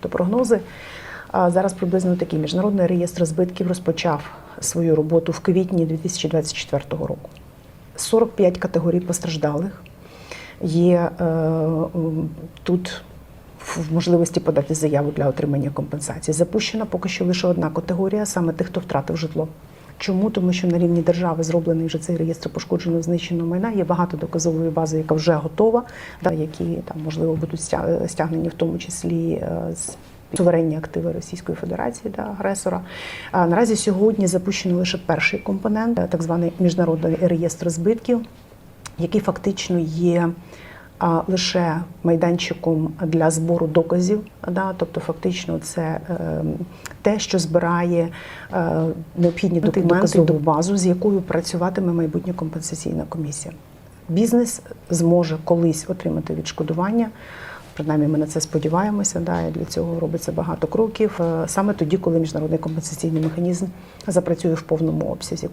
Тобто прогнози зараз приблизно такі. Міжнародний реєстр збитків розпочав свою роботу в квітні 2024 року. 45 категорій постраждалих. Є е, тут в можливості подати заяву для отримання компенсації. Запущена поки що лише одна категорія, саме тих, хто втратив житло. Чому? Тому що на рівні держави зроблений вже цей реєстр пошкодженого знищеного майна. Є багато доказової бази, яка вже готова, да, які там можливо будуть стя- стягнені, в тому числі е, з суверенні активи Російської Федерації да, агресора. А наразі сьогодні запущено лише перший компонент, е, так званий міжнародний реєстр збитків, який фактично є лише майданчиком для збору доказів. Да, тобто, фактично, це е, те, що збирає е, необхідні документи, доказову базу, з якою працюватиме майбутня компенсаційна комісія. Бізнес зможе колись отримати відшкодування. Принаймні, ми на це сподіваємося. Да, і для цього робиться багато кроків. е, Саме тоді, коли міжнародний компенсаційний механізм запрацює в повному обсязі.